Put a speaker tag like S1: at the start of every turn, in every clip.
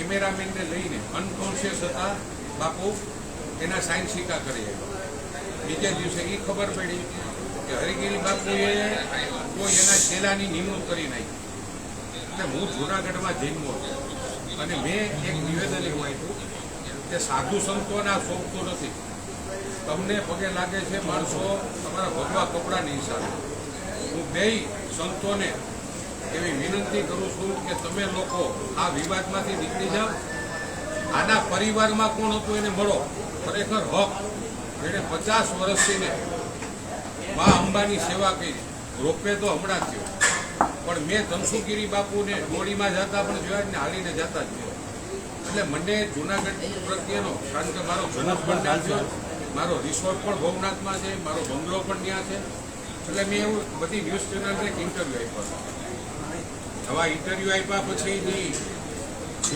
S1: કેમેરામેનને લઈને અનકોન્શિયસ હતા, બાપુ, એના સાઇન સિક્કા કરી આવ્યો બીજે દિવસે એ ખબર પડી કે હરિગીલ બાપુએ કોઈ એના ચેલાની નિમણૂક કરી નાખી. એટલે હું જુનાગઢમાં જન્મો અને મેં એક નિવેદન એવું આપ્યું કે સાધુ સંતોના શોભતું નથી. તમને પગે લાગે છે માણસો તમારા ભગવા કપડાની હિસાબે હું બે સંતોને એવી વિનંતી કરું છું કે તમે લોકો આ વિવાદમાંથી નીકળી જાઓ. આના પરિવારમાં કોણ હતું એને મળો. ખરેખર હક. એણે પચાસ વર્ષથી ને મા અંબાની સેવા કરી. રોપવે તો હમણાં થયો. પણ મેં ધનસુગીરી બાપુને ડોળીમાં જતા પણ જોયા ને હાલીને જતા જ એટલે મને જુનાગઢ પ્રત્યેનો કારણ કે મારો જન્મ પણ ત્યાં મારો રિસોર્ટ પણ ભવનાથમાં છે. મારો બંગલો પણ ત્યાં છે. એટલે મેં એવું બધી ન્યૂઝ ચેનલને એક ઇન્ટરવ્યૂ આપ્યો હવે ઇન્ટરવ્યૂ આપ્યા પછીની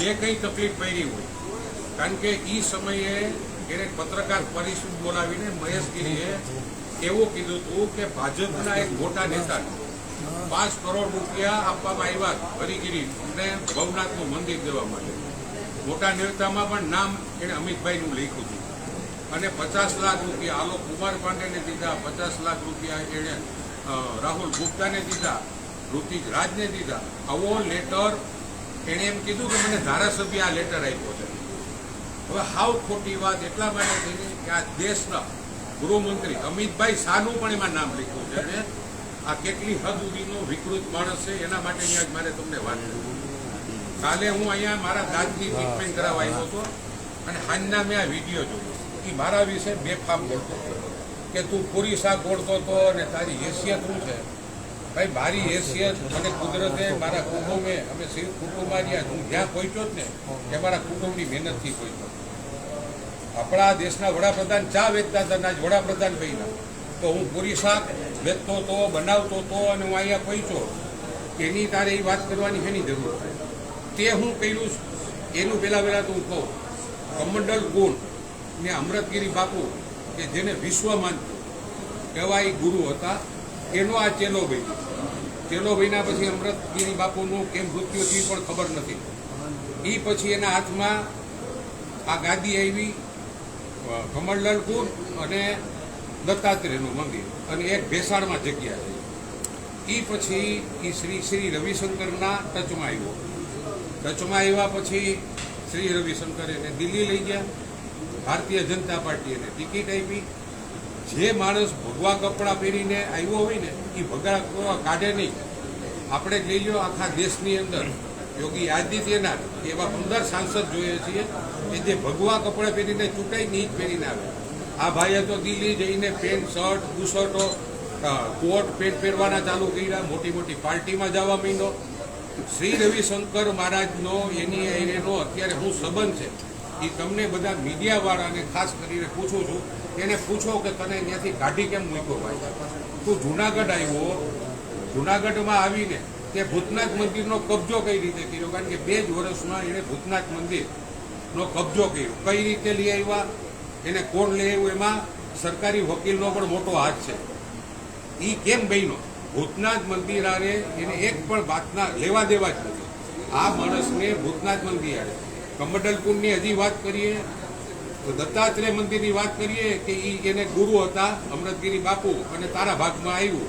S1: જે કંઈ તકલીફ પડી હોય, કારણ કે એ સમયે એને પત્રકાર પરિષદ બોલાવીને મહેશગીરીએ એવું કીધું હતું કે ભાજપના એક મોટા નેતાને પાંચ કરોડ રૂપિયા આપવામાં આવ્યા હરિગીરી અને ભવનાથનું મંદિર દેવા માટે. મોટા નેતામાં પણ નામ એને અમિતભાઈનું લખ્યું હતું. અને પચાસ લાખ રૂપિયા આલોક કુમાર પાંડેને દીધા, પચાસ લાખ રૂપિયા એણે રાહુલ ગુપ્તાને દીધા ઋતિક રાજને દીધા. આવો લેટર એણે એમ કીધું કે મને ધારાસભ્ય આ લેટર આપ્યો છે. હવે હાવ ખોટી વાત એટલા માટે થઈને કે આ દેશના ગૃહમંત્રી અમિતભાઈ શાહનું પણ એમાં નામ લખ્યું છે અને આ કેટલી હદ સુધીનો વિકૃત માણસ છે, એના માટે અહીંયા મારે તમને વાત કાલે હું અહીંયા મારા દાંતની ટ્રીટમેન્ટ કરાવવા આવ્યો હતો અને હાજના મેં આ વીડિયો જોયો. એ મારા વિશે બેફામ બોલતો કે તું પૂરી શાક ઓળતો હતો અને તારી હેસિયત શું છે? ભાઈ, મારી હેસિયત મને કુદરતે મારા કુટુંબે, અમે શિવ કુટુંબમાં રહ્યા હું જ્યાં પહોંચ્યો જ ને એ મારા કુટુંબની મહેનતથી પહોંચ્યો. આપણા દેશના વડાપ્રધાન ચા વેચતા હતા ના વડાપ્રધાન ભાઈના તો હું પૂરી શાક વેચતો હતો બનાવતો હતો અને હું અહીંયા પહોંચ્યો. એની તારે એ વાત કરવાની એની જરૂર છે? તે હું કર્યું એનું પહેલાં પહેલાં તો હું કહું, કમંડલ ગુણ ને અમૃતગીરી બાપુ કે જેને વિશ્વ માનતું એવા એ ગુરુ હતા. એનો આ ચેલો ચેલોભાઈના ચેલો ભાઈના પછી અમૃતગીરી બાપુનું કેમ મૃત્યુ થયું પણ ખબર નથી. એ પછી એના હાથમાં આ ગાદી આવી કમળલાલ કુંડ અને દત્તાત્રેયનું મંદિર અને એક ભેસાણમાં જગ્યા છે. એ પછી એ શ્રી શ્રી રવિશંકરના ટચમાં આવ્યો. ટચમાં આવ્યા પછી શ્રી રવિશંકર એને દિલ્હી લઈ ગયા. ભારતીય જનતા પાર્ટી ટિકિટ આપી. જે માણસ ભગવા કપડાં પહેરીને આવ્યો હોય ને એ ભગવા કાઢે નહીં. આપણે જઈ લો આખા દેશની અંદર, યોગી આદિત્યનાથ એવા પંદર સાંસદ જોઈએ છીએ, કે જે ભગવા કપડાં પહેરીને ચૂંટાઈ નહીં જ પહેરીને આવે. આ ભાઈએ તો દિલ્હી જઈને પેન્ટ, શર્ટ બુશર્ટો કોટ, પેન્ટ પહેરવાના ચાલુ કર્યા મોટી મોટી પાર્ટીમાં જવા માંડ્યો. શ્રી રવિશંકર મહારાજનો એની એનો અત્યારે શું સંબંધ છે. એ તમને બધા મીડિયાવાળાને ખાસ કરીને પૂછું છું એને પૂછો કે તને ત્યાંથી કાઢી કેમ મૂક્યો ભાઈ? તું જુનાગઢ આવ્યો. જુનાગઢમાં આવીને તે ભૂતનાથ મંદિરનો કબજો કઈ રીતે કર્યો? કારણ કે બે જ વર્ષમાં એણે ભૂતનાથ મંદિરનો કબજો કર્યો. કઈ રીતે લઈ આવ્યા? એને કોણ લઈ આવ્યું? એમાં સરકારી વકીલનો પણ મોટો હાથ છે. એ કેમ બન્યો? ભૂતનાથ મંદિર આરે એને એક પણ વાતના લેવા દેવા જ નથી. આ માણસને ભૂતનાથ મંદિર આરે. કમંડલપુરની હજી વાત કરીએ. દત્તાત્રેય મંદિરની વાત કરીએ કે એને ગુરુ હતા, અમૃતગીરી બાપુ અને તારા ભાગમાં આવ્યું.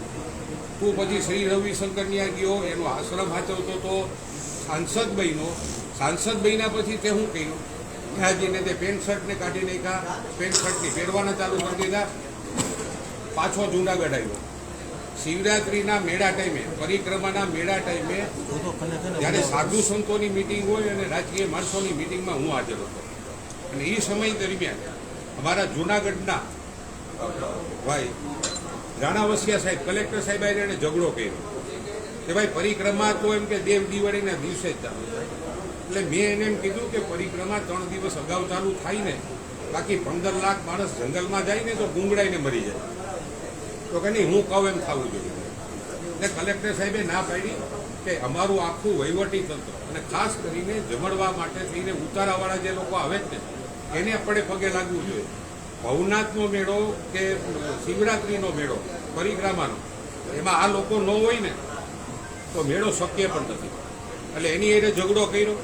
S1: તું પછી શ્રી રવિશંકર ત્યાં ગયો, એનો આશ્રમ હાચવતો હતો સાંસદ બન્યો સાંસદ બન્યા પછી તે હું કહ્યું ત્યાં તે પેન્ટ શર્ટને કાઢી નાખ્યા, પેન્ટ શર્ટની પહેરવાના ચાલુ કરી દીધા. પાછો જુનાગઢ આવ્યો. શિવરાત્રીના મેળા ટાઈમે, પરિક્રમાના મેળા ટાઈમે, જ્યારે સાધુ સંતોની મિટિંગ હોય અને રાજકીય માણસોની મિટિંગમાં હું હાજર હતો. અને એ સમય દરમિયાન અમારા જુનાગઢના ભાઈ રાણાવસિયા સાહેબ, કલેક્ટર સાહેબ એને ઝઘડો કર્યો. કે ભાઈ પરિક્રમા તો એમ કે દેવ દિવાળીના દિવસે જ ચાલુ. થાય એટલે મેં એને એમ કીધું કે પરિક્રમા ત્રણ દિવસ અગાઉ ચાલુ થાય ને, બાકી પંદર લાખ માણસ જંગલમાં જાય ને તો ગુંગળાઈને મરી જાય. તો કે નહીં, હું કહું એમ થવું જોઈએ. એટલે કલેક્ટર સાહેબે ના પાડી કે અમારું આખું વહીવટી તંત્ર, અને ખાસ કરીને જમણવા માટે થઈને ઉતારાવાળા જે લોકો આવે જ ને એને આપણે પગે લાગવું જોઈએ. ભવનાથનો મેળો કે શિવરાત્રીનો મેળો, પરિક્રમાનો, એમાં આ લોકો ન હોય ને, તો મેળો શક્ય પણ નથી. એટલે એની એને ઝઘડો કર્યો.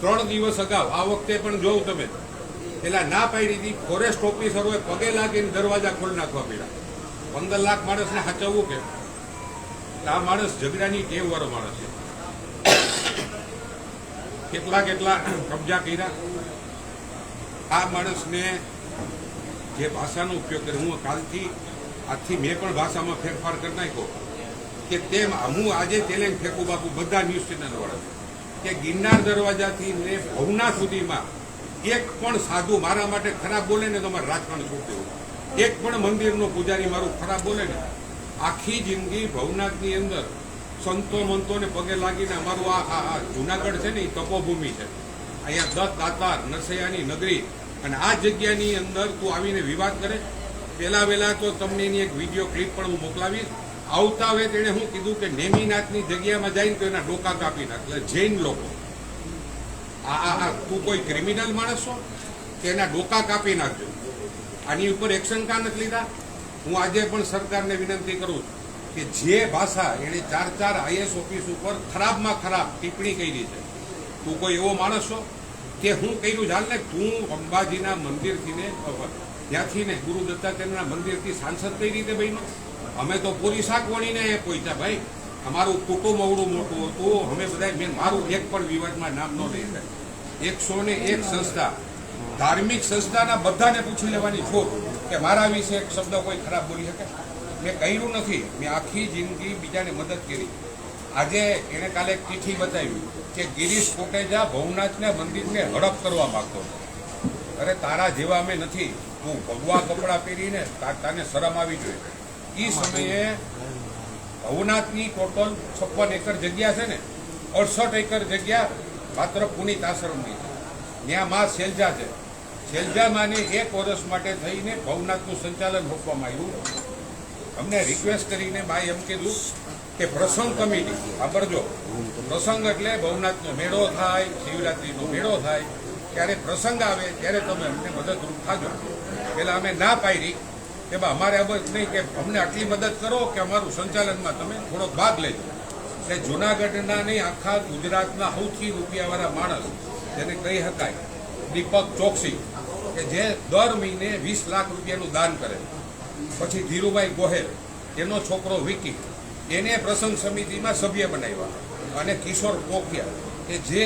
S1: ત્રણ દિવસ અગાઉ, આ વખતે પણ જોઉં તમે, પેલા ના પાડી હતી ફોરેસ્ટ ઓફિસરોએ પગે લાગીને દરવાજા ખોલી નાખવા પડ્યા. પંદર લાખ માણસને સાચવવું કે? આ માણસ ઝઘડાની ટેવ વાળો માણસ છે. કેટલા કેટલા કબજા કર્યા. આ માણસને જે ભાષાનો ઉપયોગ કરે હું કાલથી, આજથી મેં પણ ભાષામાં ફેરફાર કરી નાખ્યો કે તેમ હું આજે ચેલેન્જ ફેંકું બાપુ, બધા ન્યૂઝ ચેનલ વાળા કે ગિરનાર દરવાજાથી ને ભવના સુધીમાં એક પણ સાધુ મારા માટે ખરાબ બોલે ને તો મારે રાજકારણ છોડી એક પણ મંદિરનો પૂજારી મારું ખરાબ બોલે ને, આખી જિંદગી ભવનાથની અંદર સંતો મંતોને પગે લાગીને અમારું આ જુનાગઢ છે ને એ તપોભૂમિ છે. અહીંયા દત્ત દાતાર નરસૈયાની નગરી અને આ જગ્યાની અંદર તું આવીને વિવાદ કરે. પહેલા વહેલા તો તમને એની એક વીડિયો ક્લિપ પણ હું મોકલાવીશ. આવતા હવે તેણે શું કીધું કે નેમીનાથની જગ્યામાં જઈને તો એના ડોકા કાપી નાખ. જૈન લોકો. આ આ તું કોઈ ક્રિમિનલ માણસ છો કે એના ડોકા કાપી નાખજો. આની ઉપર એક્શન કા નથી લીધા? હું આજે પણ સરકારને વિનંતી કરું કે જે ભાષા એણે ચાર ચાર આઈએસ ઓફિસ ઉપર ખરાબમાં ખરાબ ટિપ્પણી કરી છે, તું કોઈ એવો માણસ છો કે હું કર્યું ચાલ ને તું અંબાજીના મંદિરથી ને ત્યાંથી ને ગુરુ દત્તાત્રેયના મંદિરથી સાંસદ કઈ રીતે બન્યો? અમે તો પૂરી શાક વણીને એ પહોંચ્યા ભાઈ. અમારું કુટુંબ અવડું મોટું હતું. અમે બધા મેં, મારું એક પણ વિવાદમાં નામ ન લઈ જાય એકસો ને એક સંસ્થા. ધાર્મિક સંસ્થાના બધાને પૂછી લેવાની છોટ કે મારા વિશે એક શબ્દ કોઈ ખરાબ બોલી શકે? મેં કર્યું નથી. મેં આખી જિંદગી બીજાને મદદ કરી. આજે એણે કાલે એક ચિઠ્ઠી બતાવી કે ગિરીશ કોટેજા, ભવનાથના, મંદિરને હડપ કરવા માંગતો અરે તારા જેવા અમે નથી. તું ભગવા કપડાં પહેરીને તાને શરમ આવી જોઈએ. એ સમયે ભવનાથની ટોટલ છપ્પન એકર જગ્યા છે ને, અડસઠ એકર જગ્યા માત્ર પુનિત આશ્રમની ત્યાં માં શેલજા છે. શેલજામાંને એક વર્ષ માટે થઈને ભવનાથનું સંચાલન મૂકવામાં આવ્યું. અમને રિક્વેસ્ટ કરીને માએ એમ કીધું કે પ્રસંગ કમિટી, સાંભળજો. પ્રસંગ એટલે ભવનાથનો મેળો થાય, શિવરાત્રીનો મેળો થાય. ત્યારે પ્રસંગ આવે, ત્યારે તમે અમને મદદરૂપ થાજો. પેલા અમે ના પાડી, કે અમારે અબ નહીં, કે અમને આટલી મદદ કરો કે અમારું સંચાલનમાં તમે થોડોક ભાગ લેજો. એટલે જુનાગઢના નહીં, આખા ગુજરાતના સૌથી રૂપિયાવાળા માણસ, જેને કહી શકાય, દીપક ચોકસી, કે જે દર મહિને વીસ લાખ રૂપિયાનું દાન કરે. પછી ધીરુભાઈ ગોહેલ, એનો છોકરો વિકી એને પ્રસંગ સમિતિમાં સભ્ય બનાવ્યા. અને કિશોર પોખિયા કે જે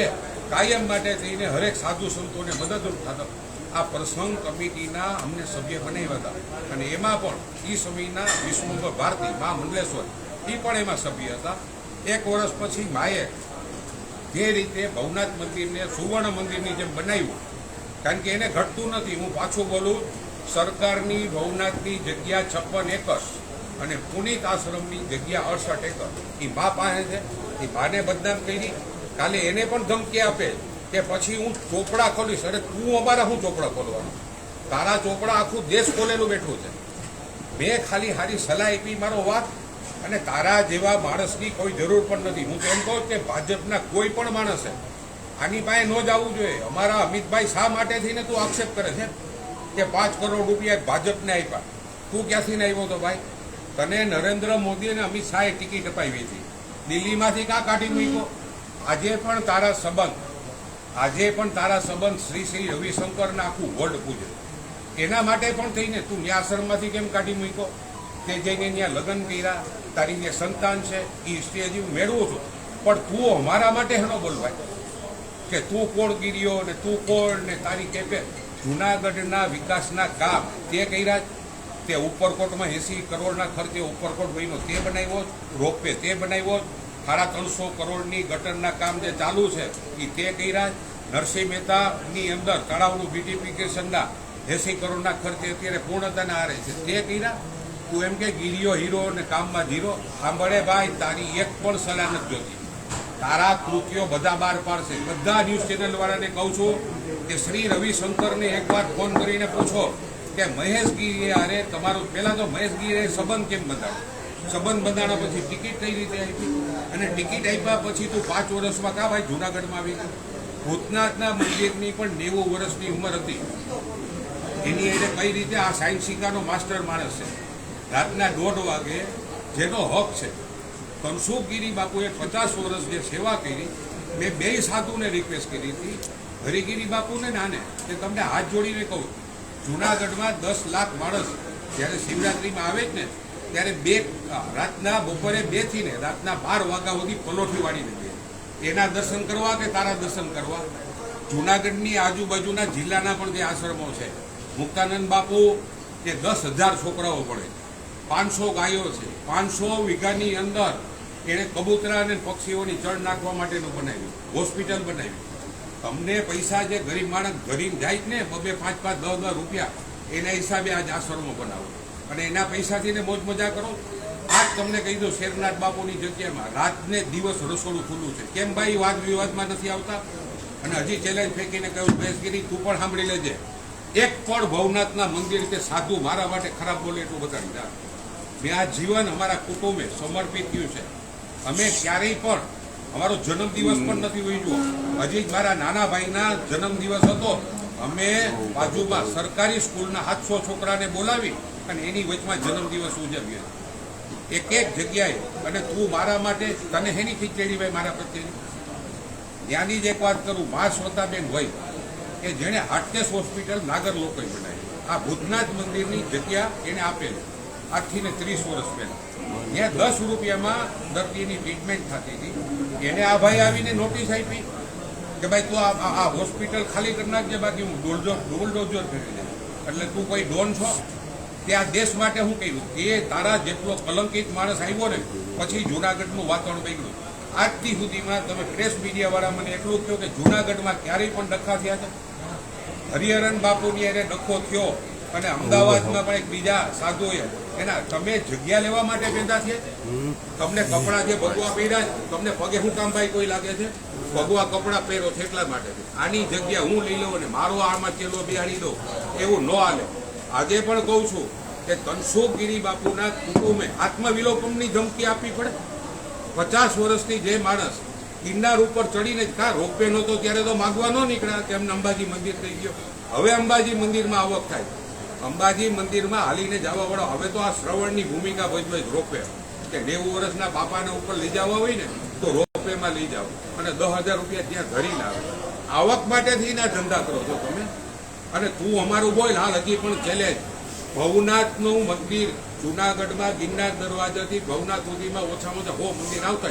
S1: કાયમ માટે થઈને હરેક સાધુ સંતોને મદદરૂપ થતા. આ પ્રસંગ કમિટીના અમને સભ્ય બનાવ્યા હતા. અને એમાં પણ એ સમયના વિષ્ણુભ ભારતી, મા મંડલેશ્વર એ પણ એમાં સભ્ય હતા. એક વર્ષ પછી માએ જે રીતે ભવનાથ મંદિરને સુવર્ણ મંદિરની જેમ બનાવ્યું, કારણ કે એને ઘટતું નથી. હું પાછું બોલું, સરકારની ભવનાથની જગ્યા છપ્પન એકર. અને પુનિત આશ્રમની જગ્યા અડસઠ એકર. એ મા પાસે છે. એ માને બદનામ કરી. કાલે એને પણ ધમકી આપે કે પછી હું ચોપડા ખોલીશ. અરે તું અમારા હું ચોપડા ખોલવાનું? તારા ચોપડા આખું દેશ ખોલેલું બેઠું છે. મેં ખાલી હારી સલાહ આપી મારો વાત અને તારા જેવા માણસની કોઈ જરૂર પણ નથી. હું એમ કહું કે ભાજપના કોઈ પણ માણસે આની પાસે ન જવું જોઈએ. અમારા અમિતભાઈ શા માટે થઈને તું આક્ષેપ કરે છે? કે પાંચ કરોડ રૂપિયા ભાજપને આપ્યા. તું ક્યાંથી આવ્યો તો ભાઈ? તને નરેન્દ્ર મોદી અને અમિત શાહે ટિકિટ અપાવી હતી. દિલ્હીમાંથી કાં કાઢી મૂક્યો? આજે પણ તારા સંબંધ, આજે પણ તારા સંબંધ શ્રી શ્રી રવિશંકરના આખું વર્લ્ડ પૂજે. એના માટે પણ થઈને તું ન્યાસરમાંથી કેમ કાઢી મૂક્યો? તે જઈને ત્યાં લગ્ન કર્યા, તારી જે સંતાન છે એ હું મેળવું છું. પણ તું અમારા માટે હેનો બોલવાય. કે તું કોણ ગીર્યો ને તું કોણ ને તારી કેપે જુનાગઢના વિકાસના કામ તે કર્યા. તે ઉપરકોટમાં એંસી કરોડના ખર્ચે ઉપરકોટ બન્યો તે બનાવ્યો. રોપવે તે બનાવ્યો. સાડા ત્રણસો કરોડની ગટરના કામ જે ચાલુ છે એ તે કર્યા. નરસિંહ મહેતાની અંદર તળાવનું બ્યુટિફિકેશનના એંસી કરોડના ખર્ચે અત્યારે પૂર્ણતાના આરે છે તે કર્યા તું એમ કે ગીરીઓ હીરો અને કામમાં ધીરો સાંભળે ભાઈ, તારી એક પણ સલાહ નથી જોતી તારા કૃત્યો બધા બહાર પાડશે બધા ન્યૂઝ ચેનલ વાળાને કહું છું કે શ્રી રવિશંકરને એકવાર ફોન કરીને પૂછો કે મહેશગીરી અરે તમારું પહેલાં તો મહેશ ગીરીએ સંબંધ કેમ બંધાયો? સંબંધ બંધાણા પછી ટિકિટ કઈ રીતે આપી? અને ટિકિટ આપ્યા પછી તું પાંચ વર્ષમાં કા ભાઈ જુનાગઢમાં આવી ગયો? ભૂતનાથના મંદિરની પણ નેવું વર્ષની ઉંમર હતી. એની એને કઈ રીતે આ સાયન્સ શિકાનો માસ્ટર માણસ છે? રાતના દોઢ વાગે જેનો હક છે. કનસુખગીરી બાપુએ પચાસ વર્ષ જે સેવા કરી, મેં બે સાધુને રિક્વેસ્ટ કરી હતી. હરિગીરી બાપુને ને આને કે તમને હાથ જોડીને કહું જુનાગઢમાં દસ લાખ માણસ જ્યારે શિવરાત્રિમાં આવે જ ને, ત્યારે બે રાતના બપોરે બેથી ને રાતના બાર વાગ્યા સુધી પલોઠી વાળીને દે એના દર્શન કરવા કે તારા દર્શન કરવા? જુનાગઢની આજુબાજુના જિલ્લાના પણ જે આશ્રમો છે, મુક્તાનંદ બાપુ કે દસ હજાર છોકરાઓ પડે. પાંચસો ગાયો છે. પાંચસો વીઘાની અંદર એણે કબૂતરા અને પક્ષીઓની ચણ નાખવા માટેનું બનાવ્યું, હોસ્પિટલ બનાવી અમને પૈસા જે ગરીબ માણસ ગરીબ જાય ને બબે પાંચ પાંચ દસ દસ રૂપિયા, એના હિસાબે આજ આશ્રમો બનાવો. અને એના પૈસાથી ને મોજ મજા કરો. આજ તમને કહી દો શેરનાથ બાપુની જગ્યામાં રાતને દિવસ રસોડું ખુલ્લું છે. કેમ ભાઈ, વાદ વિવાદમાં નથી આવતા? અને હજી ચેલેન્જ ફેંકીને કહ્યું ભેંસગીરી તું પણ સાંભળી લેજે. એક પણ ભવનાથના મંદિર કે સાધુ મારા માટે ખરાબ બોલે એટલું બતાવી મેં આ જીવન અમારા કુટુંબે સમર્પિત થયું છે. અમે ક્યારેય પણ અમારો જન્મદિવસ પણ નથી ઉજવ્યો હજી મારા નાના ભાઈના જન્મદિવસ હતો. અમે બાજુમાં સરકારી સ્કૂલના સાતસો છોકરાને બોલાવી અને એની વચમાં જન્મદિવસ ઉજવીએ. એક એક જગ્યાએ. અને તું મારા માટે, તને હેની ખીચડી ભાઈ મારા પ્રત્યેની? ત્યાંની જ એક વાત કરું, મા સ્વતાબેન હોય, કે જેણે હાટકેશ હોસ્પિટલ નાગર લોકોએ બનાવી. આ ભૂતનાથ મંદિરની જગ્યા એને આપેલી. આજથી ને ત્રીસ વર્ષ પહેલાં. ત્યાં દસ રૂપિયામાં દર્દીની ટ્રીટમેન્ટ થતી હતી. એને આ ભાઈ આવીને નોટિસ આપી કે ભાઈ તું આ હોસ્પિટલ ખાલી કરી નાખજે બાકી હું ડોલજો ડોલડોઝર કરી દે એટલે તું કોઈ ડોન છો? તે આ દેશ માટે હું કહ્યું એ તારા જેટલો કલંકિત માણસ આવ્યો ને પછી જુનાગઢનું વાતાવરણ બગડ્યું. આજથી સુધીમાં તમે પ્રેસ મીડિયાવાળા મને એટલું કહ્યું કે જુનાગઢમાં ક્યારેય પણ ડખા થયા છે હરિહરન બાપુની એને ડખો થયો. અને અમદાવાદમાં પણ એક બીજા સાધુએ એના તમે જગ્યા લેવા માટે પેદા છે? તમને કપડા જે ભગવા પહેર્યા છે, તમને પગે શું કામ ભાઈ કોઈ લાગે છે? ભગવા કપડાં પહેરો છે એટલા માટે આની જગ્યા હું લઈ લઉં અને મારો આમાં ચેલો બિહાડી દો એવું ન હાલે. આજે પણ કહું છું કે તનસુખગીરી બાપુના કુટુંબે આત્મવિલોપનની ધમકી આપવી પડે. પચાસ વર્ષથી જે માણસ ગિરનાર ઉપર ચડીને કા રોપવે નહોતો ત્યારે તો માગવા ન નીકળ્યા. કે અમને અંબાજી મંદિર થઈ ગયો. હવે અંબાજી મંદિરમાં આવક થાય. અંબાજી મંદિરમાં હાલીને જવા વાળો, હવે તો આ શ્રવણની ભૂમિકા ભજવે રોપવે. કે નેવું વર્ષના બાપાને ઉપર લઈ જવા હોય ને, તો રોપવેમાં લઈ જાઓ. અને દસ હજાર રૂપિયા ત્યાં ધરીને લાવે. આવક માટેથી ના ધંધા કરો છો તમે. અને તું અમારું બોલ, હાલ હજી પણ ચેલેન્જ ભવનાથનું મંદિર જુનાગઢમાં, ગિરનાર દરવાજાથી ભવનાથ સુધીમાં ઓછામાં ઓછા હો મંદિર આવતા.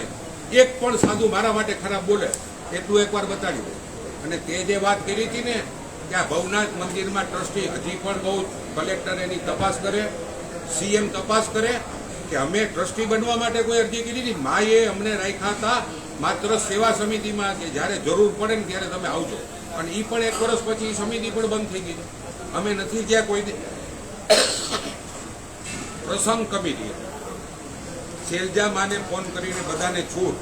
S1: એક પણ સાધુ મારા માટે ખરાબ બોલે. એટલું એકવાર બતાડ્યું અને તે જે વાત કરી હતી ને કે આ ભવનાથ મંદિરમાં ટ્રસ્ટી હજી પણ બહુ કલેક્ટર એની તપાસ કરે, સીએમ તપાસ કરે કે અમે ટ્રસ્ટી બનવા માટે કોઈ અરજી કરી હતી માએ અમને રાખ્યા હતા માત્ર સેવા સમિતિમાં કે જ્યારે જરૂર પડે ને ત્યારે તમે આવજો. અને એ પણ એક વર્ષ પછી સમિતિ પણ બંધ થઈ ગઈ. અમે નથી ગયા કોઈ. પ્રસંગ કમિટી. શેલજા માને ફોન કરીને બધાને છૂટ.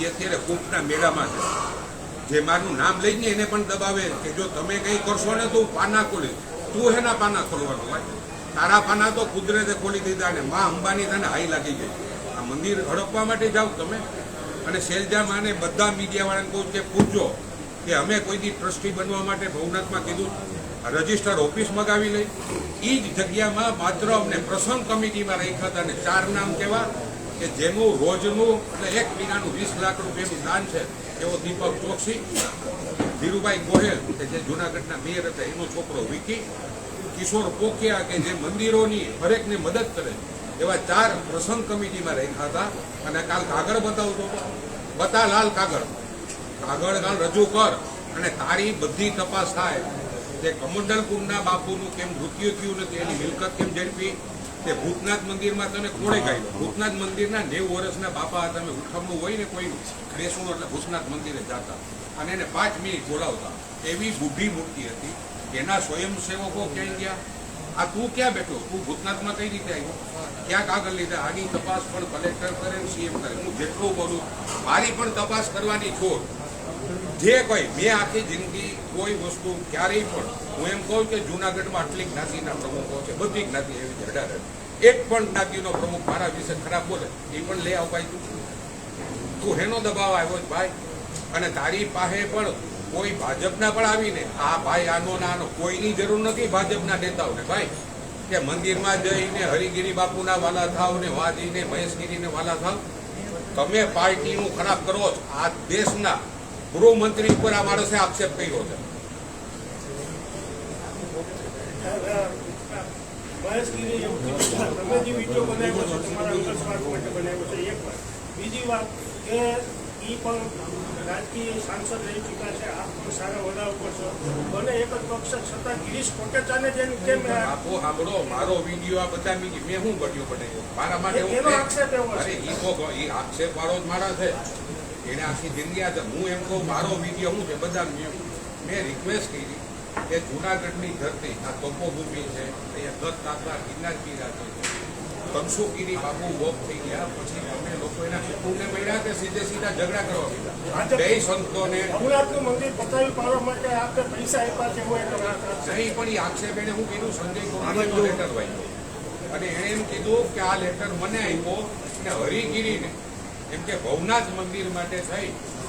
S1: એ અત્યારે કૂપના મેળામાં છે. જે મારું નામ લઈને એને પણ દબાવે કે જો તમે કંઈ કરશો ને તો પાના ખોલીશ. તું હેના પાના ખોલવાનું હોય? તારા પાના તો કુદરતે ખોલી દીધા ને માં અંબાની તને હાઈ લાગી ગઈ. આ મંદિર હડપવા માટે જાઓ તમે. અને શૈલજા માને બધા મીડિયાવાળાને કહું કે પૂછજો કે અમે કોઈ દી ટ્રસ્ટી બનવા માટે ભવનાથમાં કીધું. રજિસ્ટર ઓફિસ મગાવી લઈ. એ જ જગ્યામાં માત્ર અમને પ્રસંગ કમિટીમાં રાખ્યા હતા અને ચાર નામ કેવા? કે જેનું રોજનું એટલે એક મહિનાનું વીસ લાખ રૂપિયાનું દાન છે, એવો દીપક ચોકસી. ધીરુભાઈ ગોહેલ, કે જે જુનાગઢના મેયર હતા, એનો છોકરો વિકી. કિશોર પોકિયા, કે જે મંદિરોની હરેકને મદદ કરે, એવા ચાર પ્રસંગ કમિટીમાં રાખ્યા હતા. અને કાલ કાગળ બતાવતો બતા લાલ કાગળ. કાગળ કાલ રજૂ કર, અને તારી બધી તપાસ થાય. તે કમંડલપુરના બાપુનું કેમ મૃત્યુ થયું નથી, એની મિલકત કેમ ઝડપી? તે ભૂતનાથ મંદિરમાં તમે કોણે ગાયું ભૂતનાથ મંદિરના નેવું વર્ષના બાપા તમે ઉઠમણું હોય ને કોઈ બેસવું એટલે ભૂતનાથ મંદિરે જતા. અને એને પાંચ મિનિટ બોલાવતા. એવી બુઢી મૂર્તિ હતી. એના સ્વયંસેવકો ક્યાંય ગયા? આ તું ક્યાં બેઠો? તું ભૂતનાથમાં કઈ રીતે આવ્યો? ક્યાં કાગળ લીધા? આની તપાસ પણ કલેક્ટર કરે સીએમ કરે. હું જેટલું બોલું, મારી પણ તપાસ કરવાની છોડ. જે કોઈ, મેં આખી જિંદગી કોઈ વસ્તુ ક્યારેય પણ, હું એમ કહું કે જુનાગઢમાં આટલી જ્ઞાતિના પ્રમુખો છે, બધી જ્ઞાતિ એવી છે, અઢાર એક પણ જ્ઞાતિનો પ્રમુખ મારા વિશે ખરાબ બોલે, એ પણ લઈ આવ તું. તું હેનો દબાવ આવ્યો છે ભાઈ. અને તારી પાસે પણ કોઈ ભાજપના પણ આવીને, આ ભાઈ આનો ના આનો, કોઈની જરૂર નથી ભાજપના નેતાઓને, ભાઈ. કે મંદિરમાં જઈને હરિગીરી બાપુના વાલા થાવ ને વાજીને મહેશગીરીને વાલા થાવ. તમે પાર્ટીનું ખરાબ કરો છો. આ દેશના ગૃહમંત્રી ઉપર આ માણસે આક્ષેપ કર્યો છે.
S2: બીજી વાત કે એ પણ રાજકીય સાંસદ રહી ચૂક્યા છે. આપ પણ સારા હોદ્દા ઉપર છો. અને એક જ પક્ષ છતાં ગિરીશ કોટેચાને જેમ કેમ
S1: આપો સાંભળો મારો વીડિયો આ બધા મેં મેં શું કર્યું બનાવ્યો મારા માટે
S2: એનો આક્ષેપ એવો છે.
S1: ઈ આક્ષેપ વાળો જ મારા છે. એને આખી જિંદગી આ હું એમ કહું મારો વીડિયો હું છે બધા મેં રિક્વેસ્ટ કરી કે જૂનાગઢની ધરતી આ તપોભૂમિ છે અહીંયા દત્ત તાતા ગિરનાર ગીરા છે. તનસુકીરી બાપુ વોક થઈ ગયા પછી અમે લોકો એના કુટુંબને મળ્યા કે સીધે સીધા ઝઘડા કરવા માંડ્યા. બે સંતોને.
S2: ભવનાથનું મંદિર પતાવી પાડવા માટે આપણે પૈસા આપ્યા છે હું
S1: નહીં પણ એ આક્ષેપ એને હું કીધું સંજય કુમારનો લેટર વાંચ્યો. અને એણે એમ કીધું કે આ લેટર મને આપ્યો ને હરિગીરીને એમ કે ભવનાથ મંદિર માટે થઈ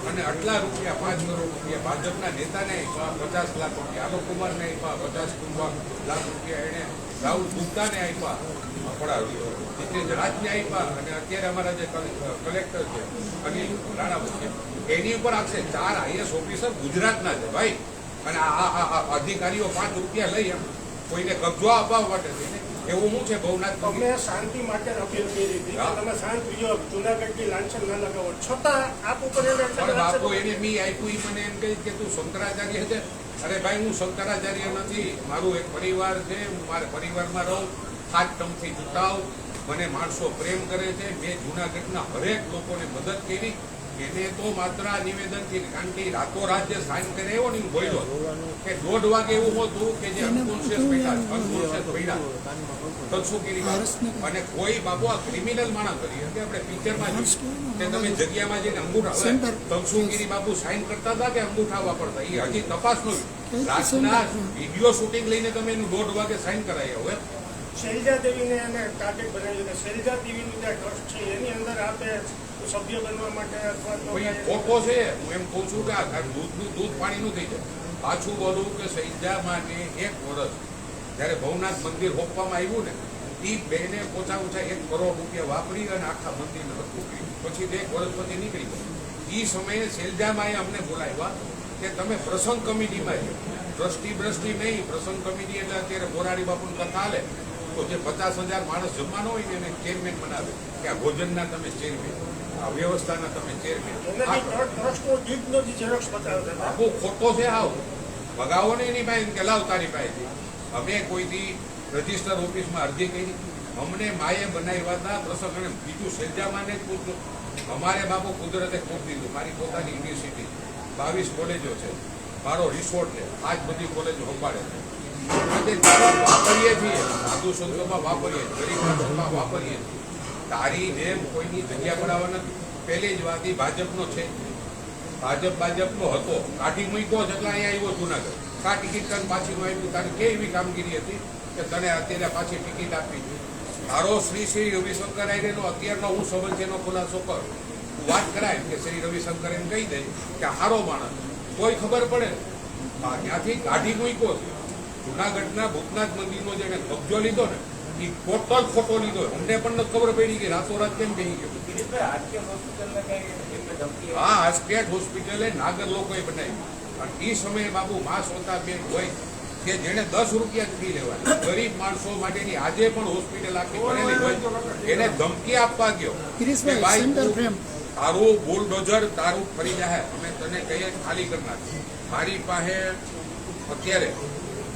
S1: અને આટલા રૂપિયા પાંચ કરોડ રૂપિયા ભાજપના નેતાને પચાસ લાખ રૂપિયા આલોક કુમારને આપ્યા પચાસ લાખ રૂપિયા એણે રાહુલ ગુપ્તાને આપ્યા આપણા જીતેન્દ્ર રાજને આપ્યા અને અત્યારે અમારા જે કલેક્ટર છે, અનિલ રાણાવત છે, એની ઉપર આક્ષેપ ચાર આઈએસ ઓફિસર ગુજરાતના છે ભાઈ. અને આ અધિકારીઓ પાંચ રૂપિયા લઈ એમ કોઈને કબજો આપવા માટે થઈને એવું શું છે ભવનાથ?
S2: તમે શાંતિ માટે અપીલ કરી હતી તમે શાંત બીજો જુનાગઢની લાંછન ના લગાવો છતાં આપ ઉપર
S1: બાપુ એને મી આપ્યું મને એમ કહી કે તું શંકરાચાર્ય છે. અરે ભાઈ હું શંકરાચાર્ય નથી. મારું એક પરિવાર છે. હું મારા પરિવારમાં રહું. સાત ટમથી જુટાવ મને માણસો પ્રેમ કરે છે. મેં જુનાગઢના હરેક લોકોને મદદ કરી. એને તો માત્ર આ નિવેદનથી કારણ કે રાતોરાત જે સાઇન કરે એવો ને હું બોલ્યો કે દોઢ વાગે એવું હતું કે જે અનકોન્શિયસ પડ્યા અનકોન્શિયસ પડ્યા તનસુકીરી અને કોઈ બાબુ આ ક્રિમિનલ માણસ કરી કે આપણે પિક્ચરમાં જોયું કે તમે જગ્યામાં જઈને અંગૂઠા હવે તનસુકીરી બાબુ સાઇન કરતા હતા કે અંગૂઠા વાપરતા? એ હજી તપાસનું રાતના વીડિયો શૂટિંગ લઈને તમે એનું દોઢ વાગે સાઇન કરાય હવે
S2: શૈલજા દેવીને એને ટાર્ગેટ બનાવ્યું શૈલજા દેવીનું જે ટ્રસ્ટ છે એની અંદર આપે સભ્ય બનવા માટે અથવા તો
S1: કોઈ
S2: કાંઈ-
S1: ખોટો છે? હું એમ કહું છું કે દૂધનું દૂધ પાણીનું થઈ જાય. પાછું બોલું કે સૈજા એક વર્ષ જ્યારે ભવનાથ મંદિર હોપવામાં આવ્યું ને એ બેને ઓછા ઓછા એક કરોડ રૂપિયા વાપરી અને આખા મંદિરને હરખું પછી એક વર્ષ પછી નીકળી ગયું. એ સમયે શૈલજામાએ અમને બોલાવ્યા કે તમે પ્રસંગ કમિટીમાં ટ્રસ્ટી બ્રસ્ટી નહીં પ્રસંગ કમિટી એટલે અત્યારે મોરારી બાપુની કથા હાલે. તો જે પચાસ હજાર માણસ જમવાનો હોય ને એને ચેરમેન બનાવે. કે આ ભોજનના તમે ચેરમેન વ્યવસ્થાના તમે ચેરમેન ખોટો છે આવ. ભગાવો ને એની પાસે કે લાવ તારી પાસેથી અમે કોઈથી રજિસ્ટર ઓફિસમાં અરજી કરી. અમને માએ બનાવ્યા હતા પ્રસંગને. બીજું સજ્જામાને જ પૂછતું અમારે બાપુ કુદરતે ખોટ દીધું. મારી પોતાની યુનિવર્સિટી બાવીસ કોલેજો છે. મારો રિસોર્ટ છે. આજ બધી કોલેજો સંભાળે છે. આજે વાપરીએ છીએ. સાધુ સંતોમાં વાપરીએ ગરીબ વાપરીએ છીએ. તારી જેમ કોઈની જગ્યા બનાવવા નથી. પહેલી જ વાત ભાજપનો છે. ભાજપ ભાજપનો હતો. કાઢી મૂક્યો છે એટલે અહીંયા આવ્યો જુનાગઢ. કા ટિકિટ તને પાછી આવ્યું તારી કેવી એવી કામગીરી હતી કે તને અત્યારે પાછી ટિકિટ આપી મારો શ્રી શ્રી રવિશંકર આયરેનો અત્યારનો હું સંબંધ એનો ખુલાસો કર. વાત કરાય કે શ્રી રવિશંકર એમ કહી દે કે હારો માણસ. કોઈ ખબર પડે. ત્યાંથી કાઢી મૂક્યો છે. જુનાગઢના ભૂતનાથ મંદિરનો જેને કબજો લીધો ને. એ ટોટલ ખોટો લીધો. અમને પણ નથી ખબર પડી કે રાતોરાત કેમ કહી ગયો. હા સ્ટેટ હોસ્પિટલે નાગર લોકોએ બનાવી અને એ સમયે બાબુ મા સોતા બેન હોય કે જેને દસ રૂપિયા ફી લેવાની. ગરીબ માણસો માટેની આજે પણ હોસ્પિટલ આખી બનેલી હોય. એને ધમકી આપવા ગયો. તારું બુલડોઝર તારું ફરી જાય. અમે તને કહીએ ખાલી કરી મારી પાસે અત્યારે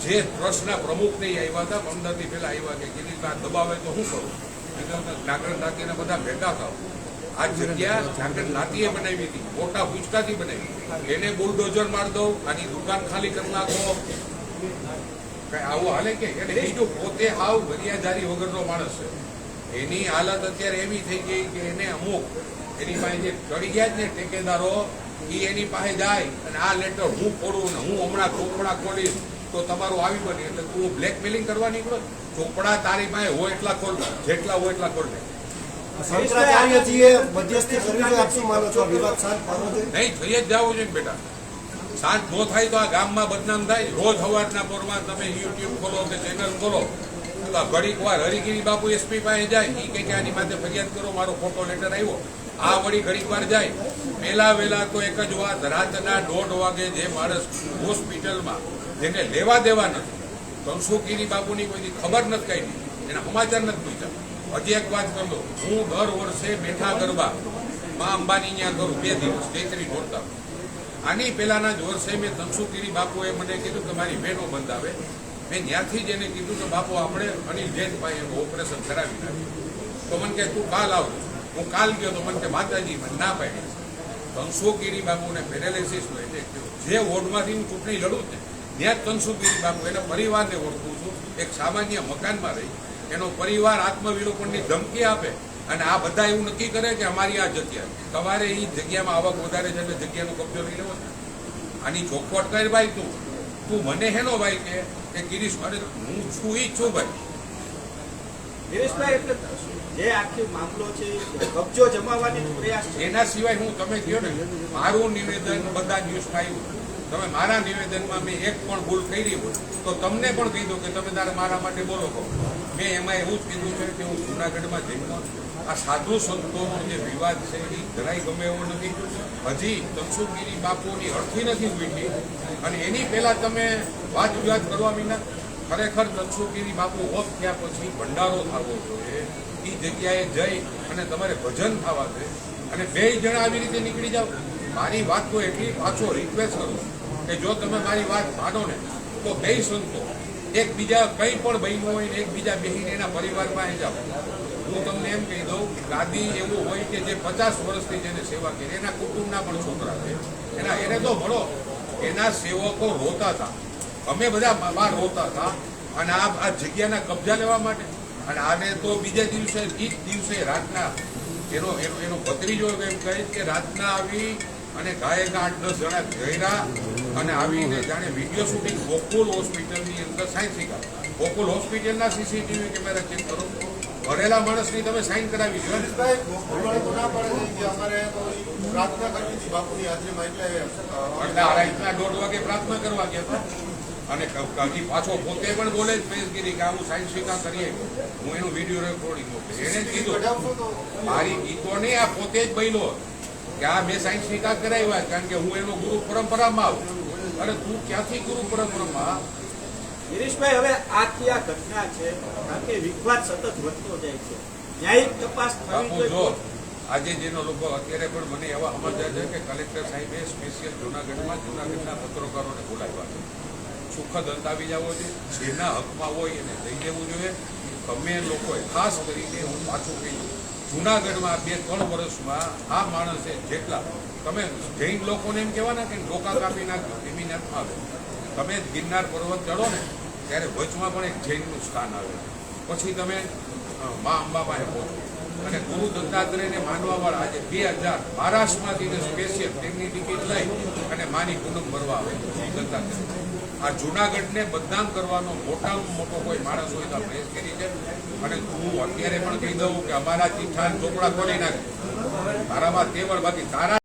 S1: જે ટ્રસ્ટના પ્રમુખ નહીં આવ્યા હતા પંદર દી પહેલા આવ્યા કે ગિરીશભાઈ દબાવે તો શું કરું? કીધું, નાગર બધા ભેગા થાવ. આ જગ્યા નાગર નાતીએ બનાવી હતી મોટા પૂચકાથી બનાવી એને બુલડોઝર માર દો આની દુકાન ખાલી કરી નાખો. કઈ આવું હાલે કે? એને પોતે આવ ગરિયાજારી વગરનો માણસ છે. એની હાલત અત્યારે એવી થઈ ગઈ કે એને અમુક એની પાસે જે ચડી ગયા જ ને ઠેકેદારો એ એની પાસે જાય અને આ લેટર હું ખોડું ને હું હમણાં ટોપડા ખોલીશ. તો તમારું આવી બને. એટલે તું બ્લેકમેલિંગ કરવા નીકળો ચોપડા તારી પાસે હોય એટલા ખોલ જેટલા હોય એટલા ખોલ
S3: શંકરાચાર્યજીએ મધ્યસ્થી કરવી જોઈએ માનો છો? વિવાદ શાંત પાડવો જોઈએ
S1: નહીં થઈ જ જવું જોઈએ બેટા. શાંત ન થાય તો આ ગામમાં બદનામ થાય. રોજ સવારના પોરમાં તમે યુટ્યુબ ખોલો કે ચેનલ ખોલો. ઘડીક વાર હરિગીરી બાપુ એસપી પાસે જાય. એ કે આની માથે ફરિયાદ કરો મારો ફોટો લેટર આવ્યો. આ વળી ઘડીક વાર જાય. પહેલા વહેલા તો એક જ વાત રાતના દોઢ વાગે જે માણસ હોસ્પિટલમાં જેને લેવા દેવા નથી ધનસુખીની બાબુની કોઈ ખબર નથી કાઢી એના સમાચાર નથી પૂછ્યા હજી એક વાત કરી હું દર વર્ષે બેઠા ગરબા, માં અંબાની ત્યાં કરું, બે દિવસ ચૈત્રી જોડતા આની પહેલાના જ વર્ષે મેં ધનસુખગીરી બાપુએ મને કીધું કે મારી બહેનો બંધાવે મેં ત્યાંથી જ એને કીધું કે બાપુ, આપણે અનિલ જૈનભાઈ એનું ઓપરેશન કરાવી નાખ્યું. તો મને કે તું કાલ આવ. હું કાલ ગયો તો મને કે માતાજી, મને ના પાડી. ધનસુખગીરી બાપુને પેરેલિસિસ એટલે જે વોર્ડમાંથી હું ચૂંટણી લડું ને ત્યાં જ ધનસુખગીરી બાપુ એના પરિવારને ઓળખું છું. એક સામાન્ય મકાનમાં રહી. એનો પરિવાર આત્મવિલોપનની ધમકી આપે અને આ બધા એવું નક્કી કરે કે અમારી આ જગ્યા. તમારે એ જગ્યામાં આવક વધારે છે એટલે જગ્યાનો કબજો લઈ લેવો આની ચોખવટ કર ભાઈ તું. તું મને હેનો ભાઈ કે કે ગિરીશ અરે હું છું ઈ છું ભાઈ.
S4: ગિરીશભાઈ એટલે જે આખી મામલો છે કબજો જમાવવાની પ્રયાસ
S1: એના સિવાય હું તમે કહો ને મારું નિવેદન બધા ન્યૂઝમાં આવ્યું. તમે મારા નિવેદનમાં મેં એક પણ ભૂલ કરી હોય, તો તમને પણ દઉં કે તમે તારે મારા માટે બોલો કહો મેં એમાં એવું જ કીધું છે કે હું જુનાગઢમાં જઈને આ સાધુ સંતોનો જે વિવાદ છે, એ જરાય ગમે એવો નથી. હજી તનસુખગીરી બાપુની અડથી નથી ઉઠી અને એની પહેલાં તમે વાત વિવાદ કરવા વિના ખરેખર તનસુખગીરી બાપુ ઓફ થયા પછી ભંડારો થવો જોઈએ. એ જગ્યાએ જઈ અને તમારે ભજન થવા છે અને બે જણા આવી રીતે નીકળી જાઓ. મારી વાત તો એટલી પાછો રિક્વેસ્ટ કરું કે જો તમે મારી વાત માનો ને, તો બે સંતો એકબીજા કંઈ પણ બન્યું હોય ને એકબીજા બેસીને એના પરિવારમાં જાઓ. હું તમને એમ કહી દઉં, ગાદી એવું હોય કે જે પચાસ વર્ષથી જેને સેવા કરી, એના કુટુંબના પણ છોકરા છે. એના, એને તો મળો એના સેવકો રોતા હતા. અમે બધા બહાર રોતા હતા. અને આ આ જગ્યાના કબજા લેવા માટે. અને આને તો બીજા દિવસે એ જ દિવસે રાતના, એનો એનો એનો ભત્રીજો એમ કહે કે રાતના આવી અને ગાયક આઠ દસ જણા ગયેલા અને આવીને જાણે વીડિયો શૂટિંગ ગોકુલ હોસ્પિટલની અંદર સાયન્સ શીખા. ગોકુલ હોસ્પિટલના સીસીટીવી કેમેરા ચેક કરો. ભરેલા માણસની તમે સાઈન કરાવી
S3: છે. કે અમારે તો પ્રાર્થના કરવી હતી બાપુની હાજરીમાં એટલે
S1: આ રાતના દોઢ વાગે પ્રાર્થના કરવા ગયા હતા. અને ક- પાછો પોતે પણ બોલે જ મહેશગીરી કે આવું સાયન્સ શીખા કરીએ. હું એનું વીડિયો રેકોર્ડિંગ મોકલી એને જ કીધું મારી ગીતો નહીં આ પોતે જ બૈલો. કે આ મેં સાયન્સ સ્વીકાર કરાવ્યા કારણ કે હું એનો ગુરુ પરંપરામાં આવું અરે તું ક્યાંથી ગુરુ પરંપરામાં?
S4: ગિરીશભાઈ હવે આથી આ ઘટના છે કારણ કે વિવાદ સતત વધતો જાય છે. ન્યાયિક તપાસ થવી જોઈએ.
S1: આજે જેનો લોકો અત્યારે પણ મને એવા સમાચાર છે કે કલેક્ટર સાહેબે સ્પેશિયલ જુનાગઢમાં જુનાગઢના પત્રકારોને બોલાવ્યા છે. સુખદ અંત આવી જવો છે. જેના હકમાં હોય એને લઈ જવું જોઈએ. તમે લોકોએ ખાસ કરીને હું પાછું કહી દઉં. જુનાગઢમાં બે ત્રણ વર્ષમાં આ માણસે જેટલા તમે જૈન લોકોને એમ કહેવાના કે ડોકા કાપી નાખ્યો એમની આવે તમે ગિરનાર પર્વત ચડો ને, ત્યારે વચમાં પણ એક જૈનનું સ્થાન આવે. પછી તમે મા અંબા પાસે પહોંચો અને ગુરુ દત્તાત્રેયને માનવાવાળા આજે બે હજાર મહારાષ્ટ્રમાંથી સ્પેશિયલ તેમની ટિકિટ લઈ અને માની પૂનમ ભરવા આવે દત્તાત્રેય આ જૂનાગઢને બદનામ કરવાનો મોટામાં મોટો કોઈ માણસ હોય તો આ કરી છે. અને હું અત્યારે પણ કહી દઉં કે અમારા ચીઠા ચોપડા ખોલી નાખે. મારામાં તેવડ બાકી તારા